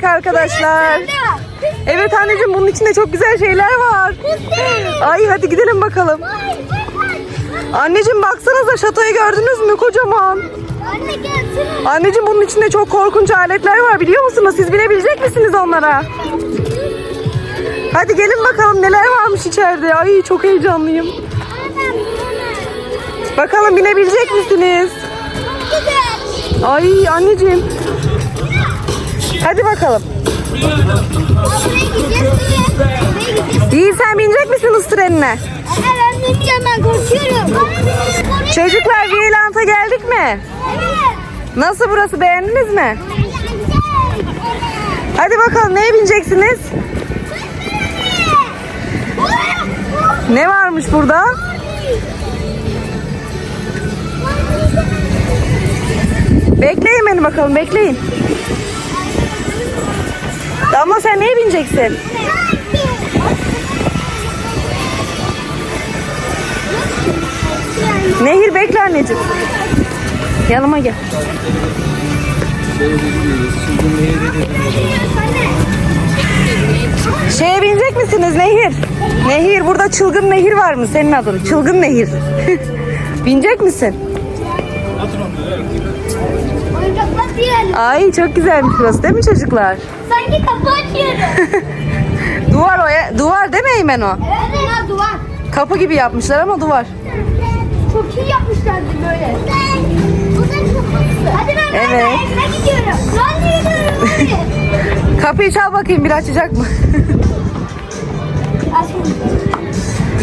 geldik arkadaşlar. Evet anneciğim bunun içinde çok güzel şeyler var. Ay hadi gidelim bakalım. Anneciğim baksanıza şatoyu gördünüz mü kocaman. Anne gelsene. Anneciğim bunun içinde çok korkunç aletler var biliyor musunuz? Siz binebilecek misiniz onlara? Hadi gelin bakalım neler varmış içeride. Ay çok heyecanlıyım. Bakalım binebilecek misiniz? Ay anneciğim. Hadi bakalım. İyi sen binecek misin hız trenine? Ben bineceğim ben korkuyorum. Çocuklar Violant'a geldik mi? Evet. Nasıl burası beğendiniz mi? Hadi bakalım neye bineceksiniz? Ne varmış burada? Bekleyin beni bakalım bekleyin. Damla sen neye bineceksin? Nehir bekle anneciğim. Yanıma gel. Şeye binecek misiniz Nehir? Nehir burada çılgın nehir var mı senin adın? Çılgın nehir. binecek misin? Ay çok güzelmiş burası değil mi çocuklar? Sanki kapı açıyorum. Duvar o duvar değil mi Eymen o? Evet. Bunlar duvar. Kapı gibi yapmışlar ama duvar. Çok iyi yapmışlar böyle. Bu da kapısı. Hadi ben Evet. evet. evine gidiyorum. Ben gidiyorum. Kapıyı çal bakayım bir açacak mı?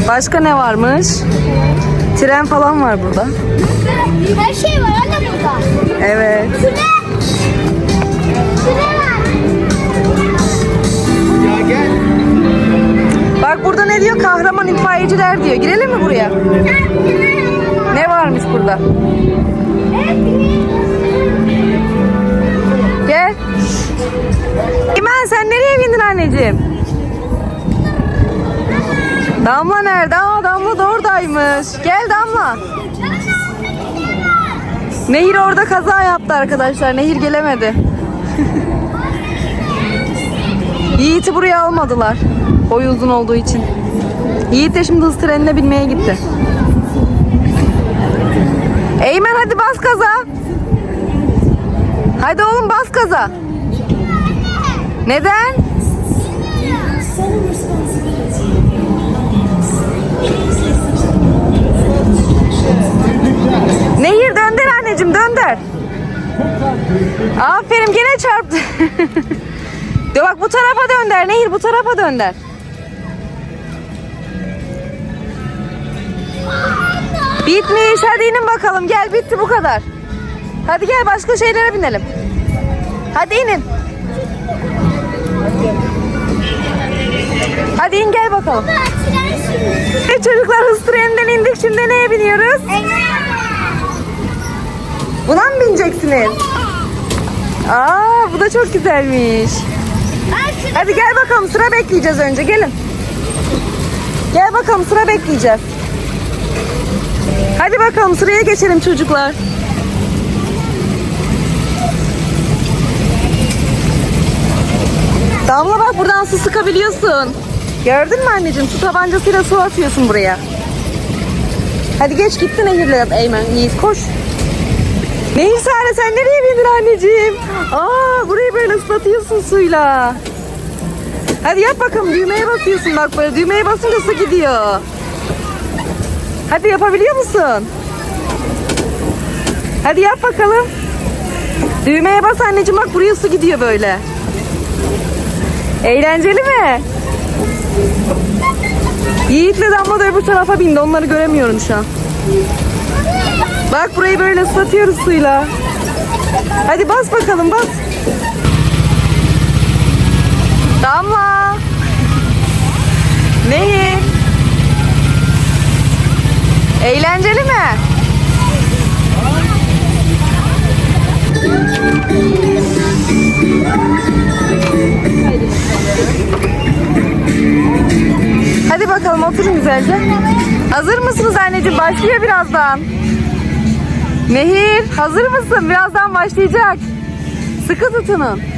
Başka ne varmış? Tren falan var burada. Her şey var anne burada. Evet. Süre. Süre Bak burada ne diyor? Kahraman itfaiyeciler diyor. Girelim mi buraya? Ne varmış burada? Gel. İmen sen nereye bindin anneciğim? Damla nerede? Aa Damla da oradaymış. Gel Damla. Nehir orada kaza yaptı arkadaşlar. Nehir gelemedi. Yiğit'i buraya almadılar. Boyu uzun olduğu için. Yiğit de şimdi hız trenine binmeye gitti. Eymen hadi bas gaza. Hadi oğlum bas gaza. Neden? Nehir dönder anneciğim dönder. Aferin gene çarptı. De bak bu tarafa dönder Nehir bu tarafa dönder. Bitmiş hadi inin bakalım gel bitti bu kadar. Hadi gel başka şeylere binelim. Hadi inin. Hadi in gel bakalım. Evet çocuklar hız treninden indik şimdi neye biniyoruz? Buna mı bineceksiniz? Aa bu da çok güzelmiş. Hadi gel bakalım sıra bekleyeceğiz önce gelin. Gel bakalım sıra bekleyeceğiz. Hadi bakalım sıraya geçelim çocuklar. Damla bak buradan su sıkabiliyorsun. Gördün mü anneciğim su tabancasıyla su atıyorsun buraya. Hadi geç gitti nehirle Eymen Yiğit koş. Nehir Sare sen nereye bindin anneciğim? Aa burayı böyle ıslatıyorsun suyla. Hadi yap bakalım düğmeye basıyorsun bak böyle düğmeye basınca su gidiyor. Hadi yapabiliyor musun? Hadi yap bakalım. Düğmeye bas anneciğim bak buraya su gidiyor böyle. Eğlenceli mi? Yiğit'le Damla da öbür tarafa bindi. Onları göremiyorum şu an. Bak burayı böyle ıslatıyoruz suyla. Hadi bas bakalım bas. Damla. Nehir. Eğlenceli mi? Hadi bakalım oturun güzelce. Hazır mısınız anneciğim? Başlıyor birazdan. Nehir hazır mısın? Birazdan başlayacak. Sıkı tutunun.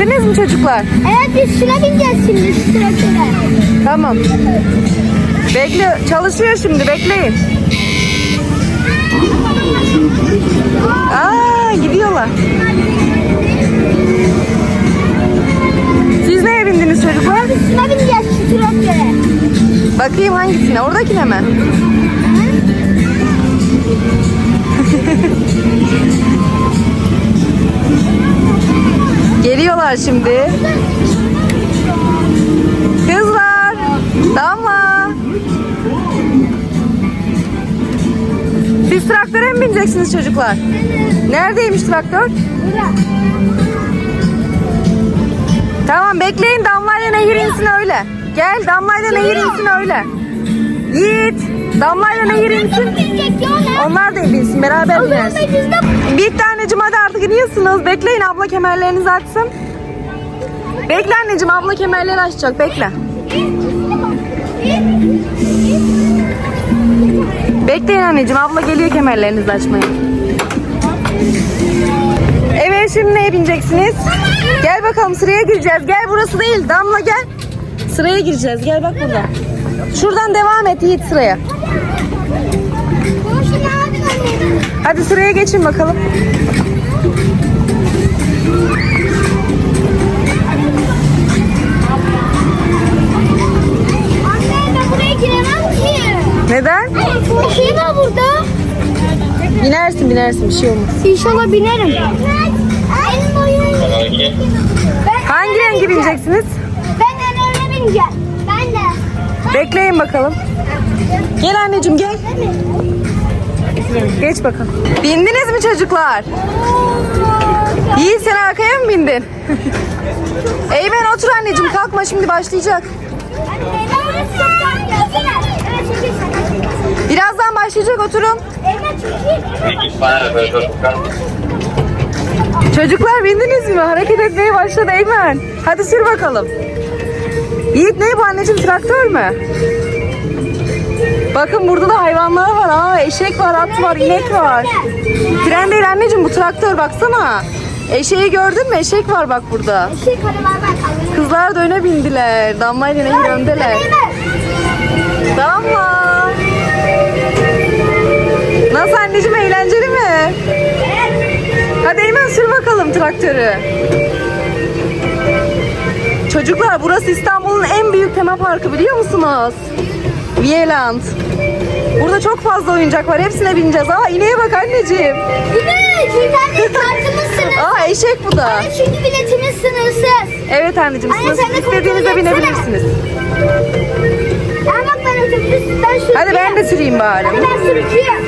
Bindiniz mi çocuklar? Evet biz şuna bineceğiz şimdi şu traktöre. Tamam. Bekle, çalışıyor şimdi. Bekleyin. Aa, gidiyorlar. Siz neye bindiniz çocuklar? Biz şuna bineceğiz şu traktöre. Bakayım hangisine? Oradakine mi? Geliyorlar şimdi. Kızlar. Damla. Siz traktöre mi bineceksiniz çocuklar? Neredeymiş traktör? Tamam bekleyin Damla'yla Nehir insin öyle. Gel Damla'yla Nehir insin öyle. Yiğit. Damla'yla Nehir insin. Onlar da binsin beraber binersin. Bitti anneciğim hadi artık iniyorsunuz. Bekleyin abla kemerlerinizi açsın. Bekle anneciğim abla kemerleri açacak bekle. Bekleyin anneciğim abla geliyor kemerlerinizi açmaya. Evet şimdi neye bineceksiniz? Gel bakalım sıraya gireceğiz. Gel burası değil Damla gel. Sıraya gireceğiz gel bak burada. Şuradan devam et Yiğit sıraya. Hadi sıraya geçin bakalım. Neden? Bir şey var burada. Binersin binersin bir şey olmaz. İnşallah binerim. Hangi rengi bineceksiniz? ben en öne bineceğim. Bekleyin bakalım. Gel anneciğim gel. Geç bakalım. Bindiniz mi çocuklar? Yiğit sen arkaya mı bindin? Eymen otur anneciğim kalkma şimdi başlayacak. Birazdan başlayacak oturun. Çocuklar bindiniz mi? Hareket etmeye başladı Eymen. Hadi sür bakalım. Yiğit ne bu anneciğim traktör mü? Bakın burada da hayvanlar var. Aa eşek var, at var, inek var. Tren değil anneciğim bu traktör baksana. Eşeği gördün mü? Eşek var bak burada. Kızlar da öne bindiler. Damla ile Nehir öndeler. Damla. Nasıl anneciğim eğlenceli mi? Hadi Eymen sür bakalım traktörü. Çocuklar burası İstanbul'un en büyük tema parkı biliyor musunuz? Viyeland. Burada çok fazla oyuncak var. Hepsine bineceğiz. Aa ineğe bak anneciğim. Aa eşek bu da. Çünkü biletimiz sınırsız. Evet anneciğim. Anne, istediğinizde kontrol etsene. binebilirsiniz. Ama bak ben otobüs, ben sürücüyüm. Hadi ben de süreyim bari. Hadi ben sürücüyüm.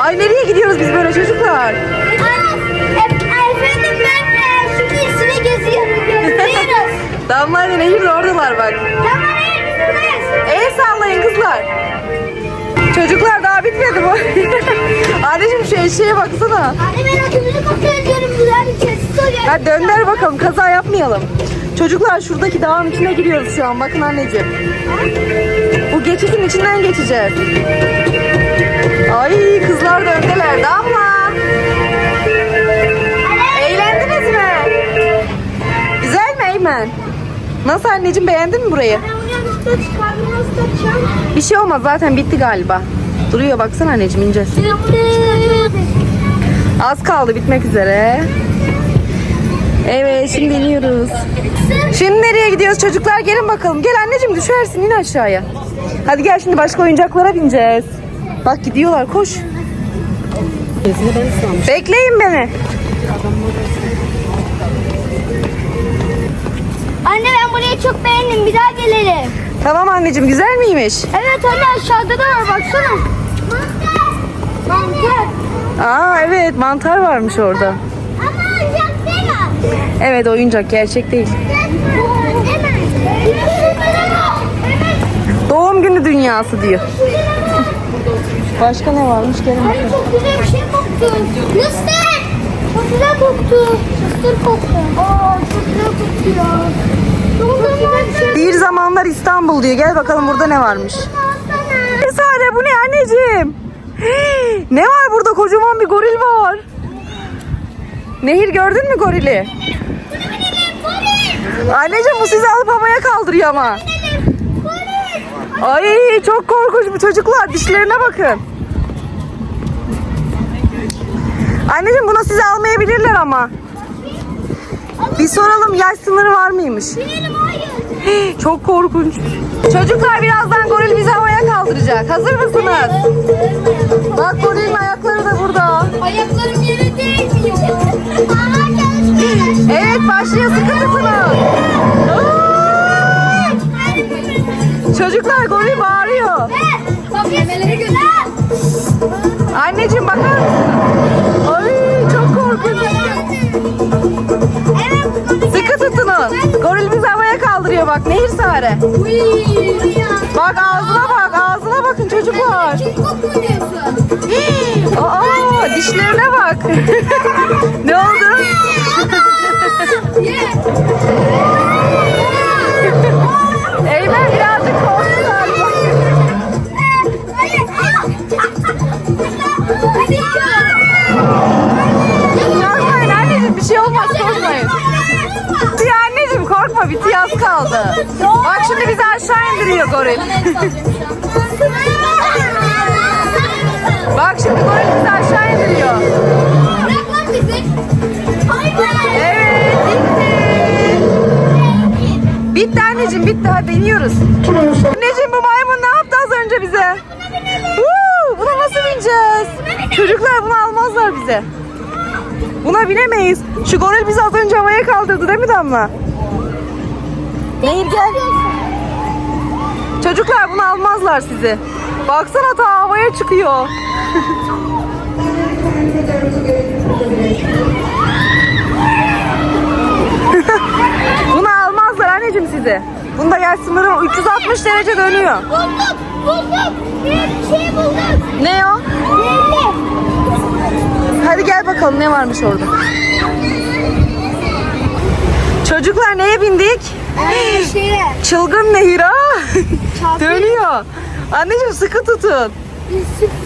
Ay nereye gidiyoruz biz böyle çocuklar? Damla ile Nehir de oradalar bak. biz buradayız. El sallayın kızlar. Çocuklar daha bitmedi bu. Anneciğim şu eşeğe baksana. Anne ben otobüsü kontrol ediyorum. Bir sessiz oluyor. Hadi dönder bakalım kaza yapmayalım. Çocuklar şuradaki dağın içine giriyoruz şu an. Bakın anneciğim. Bu geçitin içinden geçeceğiz. Ay kızlar da öndeler. Damla. Eğlendiniz mi? Güzel mi Eymen? Nasıl anneciğim beğendin mi burayı? Ben üstte çıkardım. Bir şey olmaz zaten bitti galiba. Duruyor baksana anneciğim ineceğiz. Az kaldı bitmek üzere. Evet şimdi iniyoruz. Şimdi nereye gidiyoruz çocuklar? Gelin bakalım. Gel anneciğim düşersin in aşağıya. Hadi gel şimdi başka oyuncaklara bineceğiz. Bak gidiyorlar koş. Bekleyin beni. Burayı çok beğendim. Bir daha gelelim. Tamam anneciğim güzel miymiş? Evet anne aşağıda da var baksana. Mantar. Mantar. Aa evet mantar varmış orada. Ama oyuncak değil o. Evet oyuncak gerçek değil. Doğum günü dünyası diyor. Başka ne varmış gelin Ay çok güzel bir şey koktu. Mısır. Çok güzel koktu. Mısır koktu. Aa çok güzel koktu ya. Bir zamanlar İstanbul diyor. Gel bakalım burada ne varmış. Sare bu ne anneciğim? Ne var burada kocaman bir goril var. Nehir gördün mü gorili? Goril. Anneciğim bu sizi alıp havaya kaldırıyor ama. Ay çok korkunç bu çocuklar. Dişlerine bakın. Anneciğim buna sizi almayabilirler ama. Soralım yaş sınırı var mıymış? Binelim hayır. Çok korkunç. Çocuklar birazdan goril bizi havaya kaldıracak. Hazır mısınız? Bak gorilin ayakları da burada. Ayaklarım yere değmiyor. Evet başlıyor sıkı tutunun. Çocuklar goril bağırıyor. Anneciğim bakar mısın? Ay çok korkunç. Tutunun. Goril bizi havaya kaldırıyor bak nehir sare. Bak ağzına bak ağzına bakın çocuklar. Aa dişlerine bak. ne oldu? Kaldı. Bak şimdi bizi aşağı indiriyor goril. Bak şimdi goril bizi aşağı indiriyor. Evet bitti. Bitti anneciğim bitti hadi iniyoruz. Anneciğim bu maymun ne yaptı az önce bize? Woo, buna nasıl bineceğiz? Çocuklar bunu almazlar bize. Buna binemeyiz. Şu goril bizi az önce havaya kaldırdı değil mi Damla? Nehir gel. Çocuklar bunu almazlar sizi. Baksana ta havaya çıkıyor. Bunu almazlar anneciğim sizi. Bunda yaş sınırı 360 derece dönüyor. Bulduk, bulduk. Bir şey bulduk. Ne o? Hadi gel bakalım ne varmış orada. Çocuklar neye bindik? Şeye. Çılgın nehir ha. Dönüyor. Anneciğim sıkı tutun.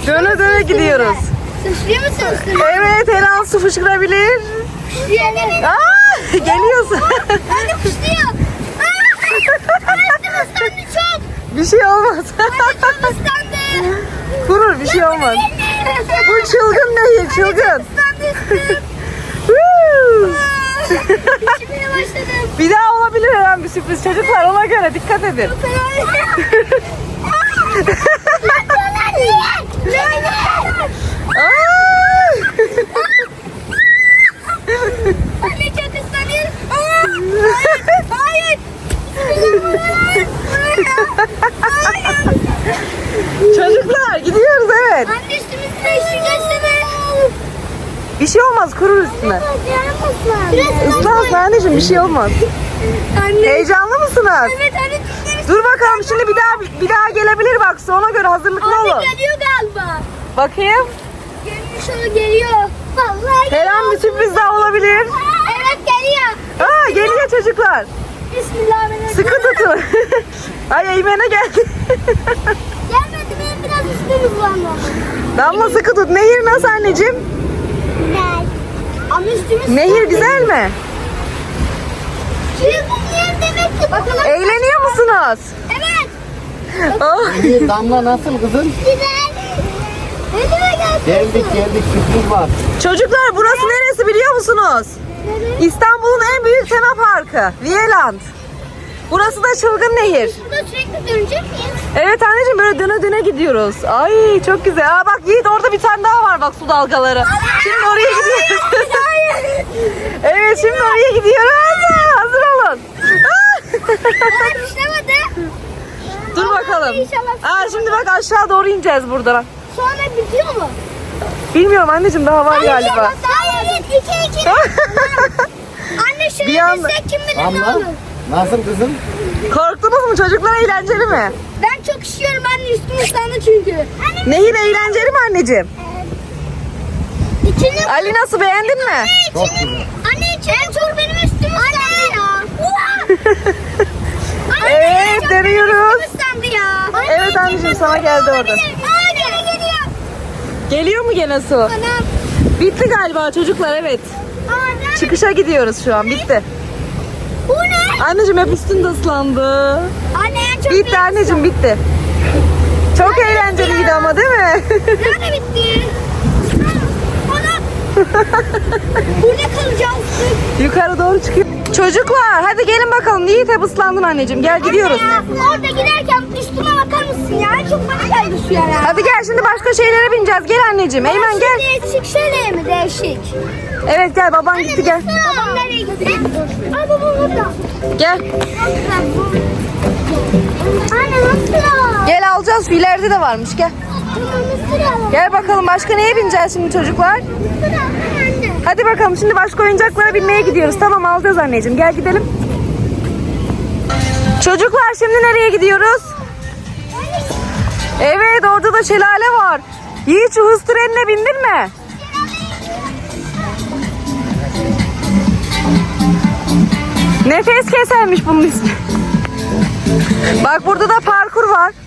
Döne döne gidiyoruz. Sıçrıyor musun? Evet her an su fışkırabilir. Aa, geliyorsun. Anne. Anne çok. bir şey olmaz. Islandı. Kurur bir şey olmaz. Bu çılgın nehir çılgın. Şimdi başladım. bir daha olabilir her an bir sürpriz çocuklar ona göre dikkat edin. Aa! Anne çok ıslanıyor. Hayır. Çocuklar gidiyoruz evet. Anne üstümüzde üşüyeceğiz mi? Bir şey olmaz kurur üstüne. Biraz Islansın anneciğim bir şey olmaz. Anne. Heyecanlı mısınız? Evet anne Dur bakalım şimdi bir daha bir daha gelebilir bak ona göre hazırlıklı olun. Anne geliyor galiba. Bakayım. Gelmiş o geliyor. Vallahi Her an bir sürpriz daha olabilir. Evet geliyor. Aa geliyor çocuklar. Bismillahirrahmanirrahim. Sıkı tutun. Ay Eymen'e geldi. Gelmedi benim biraz üstüm uzandı. Damla sıkı tut. Nehir nasıl anneciğim? Güzel. Ama üstümüz Nehir güzel mi? Şimdi yer demek ki. Bakalım. Eğleniyor musunuz? Evet. Oh. Damla nasıl kızım? Güzel. Gelsin? Geldik geldik sürpriz var. Çocuklar burası neresi biliyor musunuz? İstanbul'un en büyük tema parkı. Vieland. Burası da Çılgın Nehir. Burada sürekli dönecek miyiz? Evet anneciğim böyle döne döne gidiyoruz. Ay çok güzel. Aa bak Yiğit orada bir tane daha var bak su dalgaları. Şimdi oraya. Evet şimdi oraya gidiyoruz. Hazır olun. Aa. Dur bakalım. Aa şimdi bak aşağı doğru ineceğiz buradan. Sonra bitiyor mu? Bilmiyorum anneciğim daha var galiba. Hayır. İki iki. Anne Bir anda- bilsek kim bilir ne olur. nasıl kızım? Korktunuz mu çocuklar eğlenceli mi? Ben çok üşüyorum anne üstüm ıslandı çünkü. Anne Nehir eğlenceli mi anneciğim? İçini Ali nasıl beğendin mi? Çok güzel. Anne içini çok benim üstüm ıslandı ya. Anne, Evet ıslandı ya. Evet anneciğim sana geldi gene geliyor. Geliyor mu gene su? Anam. Bitti galiba çocuklar evet. Nerede? Çıkışa gidiyoruz şu an bitti. Bu ne? Anneciğim hep üstün de ıslandı. Anne çok Bitti anneciğim bitti. Çok eğlenceliydi ama değil mi? Nerede bitti? Burada kalacağız. Yukarı doğru çıkıyor. Çocuklar hadi gelin bakalım. Yiğit hep ıslandın anneciğim. Gel gidiyoruz. Anne, orada giderken üstüme bakar mısın ya? Çok bana geldi su yara. Hadi gel şimdi başka şeylere bineceğiz. Gel anneciğim. Eymen gel. Değişik şöyle mi değişik? Evet gel baban gitti gel. Babam nereye gitti? Ay babam burada. Gel. Anne nasıl? Alacağız. Şu de varmış gel. Gel bakalım başka neye bineceğiz şimdi çocuklar? Hadi bakalım şimdi başka oyuncaklara binmeye gidiyoruz. Tamam alacağız anneciğim. Gel gidelim. Çocuklar şimdi nereye gidiyoruz? Evet orada da şelale var. Yiğit şu hız trenine bindin mi? Nefes kesermiş bunun ismi. Bak burada da parkur var.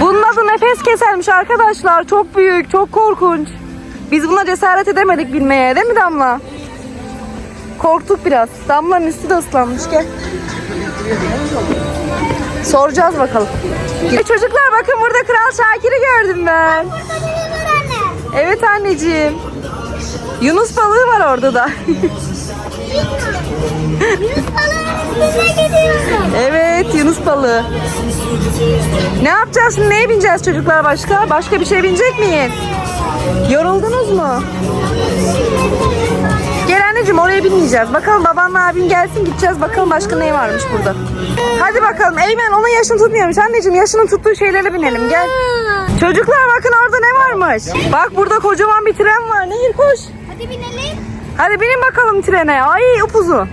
Bunun adı nefes kesermiş arkadaşlar. Çok büyük, çok korkunç. Biz buna cesaret edemedik binmeye değil mi Damla? Korktuk biraz. Damla'nın üstü de ıslanmış gel. Soracağız bakalım. E çocuklar bakın burada Kral Şakir'i gördüm ben. Evet anneciğim. Yunus balığı var orada da. Yunus balığının üstüne gidiyorsun. evet Yunus balığı. Ne yapacağız şimdi neye bineceğiz çocuklar başka? Başka bir şey binecek miyiz? Yoruldunuz mu? Gel anneciğim oraya binmeyeceğiz. Bakalım babanla abin gelsin gideceğiz. Bakalım başka ne varmış burada. Hadi bakalım. Eymen onun yaşını tutmuyormuş. Anneciğim yaşının tuttuğu şeylere binelim. Gel. Çocuklar bakın orada ne varmış. Bak burada kocaman bir tren var. Nehir koş. Hadi binelim. Hadi binin bakalım trene. Ay upuzun.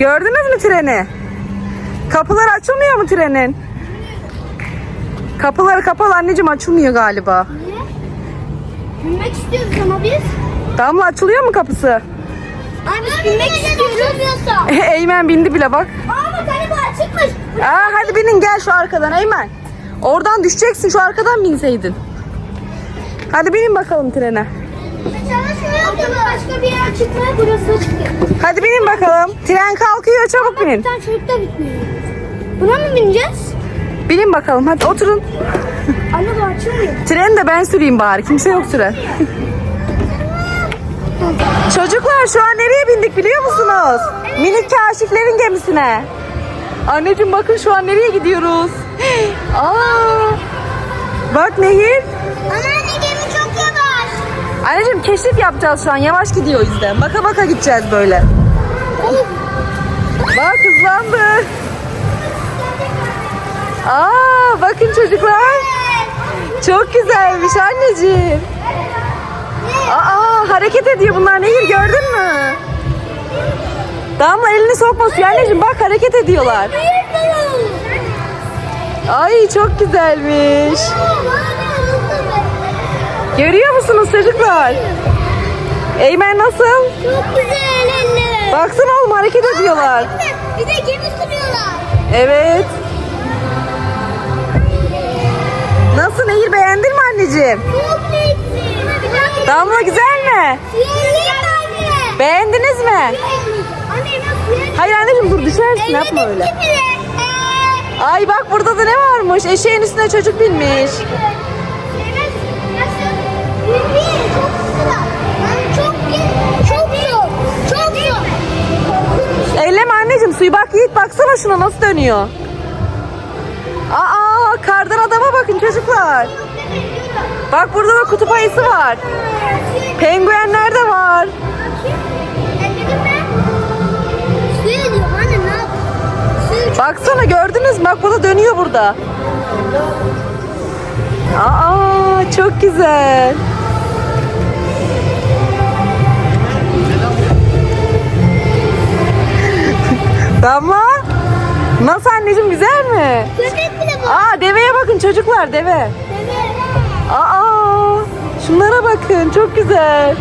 Gördünüz mü treni? Kapılar açılmıyor mu trenin? Kapıları kapalı anneciğim açılmıyor galiba. Niye? Binmek istiyoruz ama biz. Damla açılıyor mu kapısı? Ay biz binmek istiyoruz. Eymen bindi bile bak. Aa bak hani bu açıkmış. Aa, hadi binin gel şu arkadan Eymen. Oradan düşeceksin şu arkadan binseydin. Hadi binin bakalım trene. Başka bir yer mı? Burası açık. Hadi binin bakalım. Tren kalkıyor çabuk Bir binin. tane çocuk da bitmiyor. Buna mı bineceğiz? Binin bakalım hadi oturun. Anne bu açılmıyor. Treni de ben süreyim bari. Kimse yok süren. Çocuklar şu an nereye bindik biliyor musunuz? Minik kaşiflerin gemisine. Anneciğim bakın şu an nereye gidiyoruz? Aa! Bak Nehir. Anneanne gemi. Anneciğim keşif yapacağız şu an. Yavaş gidiyor yüzden. Baka baka gideceğiz böyle. Bak hızlandı. Aa, bakın çocuklar. Çok güzelmiş anneciğim. Aa, hareket ediyor bunlar. Nehir gördün mü? Damla elini sokma suya anneciğim. Bak hareket ediyorlar. Ay çok güzelmiş. Görüyor musunuz çocuklar? Eymen nasıl? Çok güzel anne. Baksana oğlum hareket ediyorlar. Bir de gemi sürüyorlar. Evet. Nasıl Nehir beğendin mi anneciğim? Çok lezzetli. Damla güzel mi? Beğendiniz mi? Hayır anneciğim dur düşersin yapma öyle. Ay bak burada da ne varmış? Eşeğin üstüne çocuk binmiş. Suyu bak Yiğit baksana şuna nasıl dönüyor. Aa kardan adama bakın çocuklar. Bak burada da kutup ayısı var. Penguenler de var. Baksana gördünüz mü? Bak bu da dönüyor burada. Aa çok güzel. Damla. Nasıl anneciğim güzel mi? Aa deveye bakın çocuklar deve. Aa şunlara bakın çok güzel.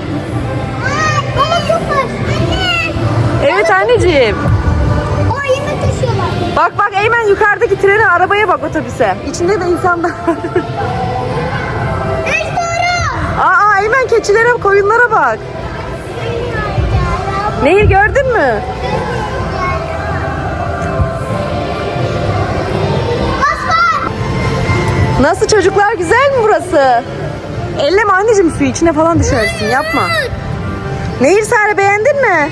Evet anneciğim. Bak bak Eymen yukarıdaki trene arabaya bak otobüse. İçinde de insanlar var. Aa Eymen keçilere koyunlara bak. Nehir gördün mü? Nasıl çocuklar güzel mi burası? Elleme anneciğim suyu içine falan düşersin yapma. Nehir Sare beğendin mi?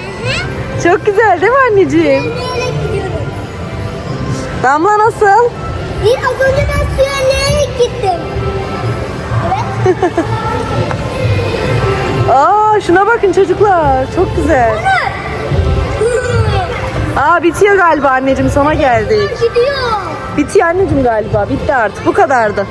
Çok güzel değil mi anneciğim? Nereye gidiyorum? Damla nasıl? Bir az önce ben suya nereye gittim? Evet. Aa şuna bakın çocuklar çok güzel. Aa bitiyor galiba anneciğim sona geldik. Gidiyor. Bitiyor anneciğim galiba bitti artık bu kadardı.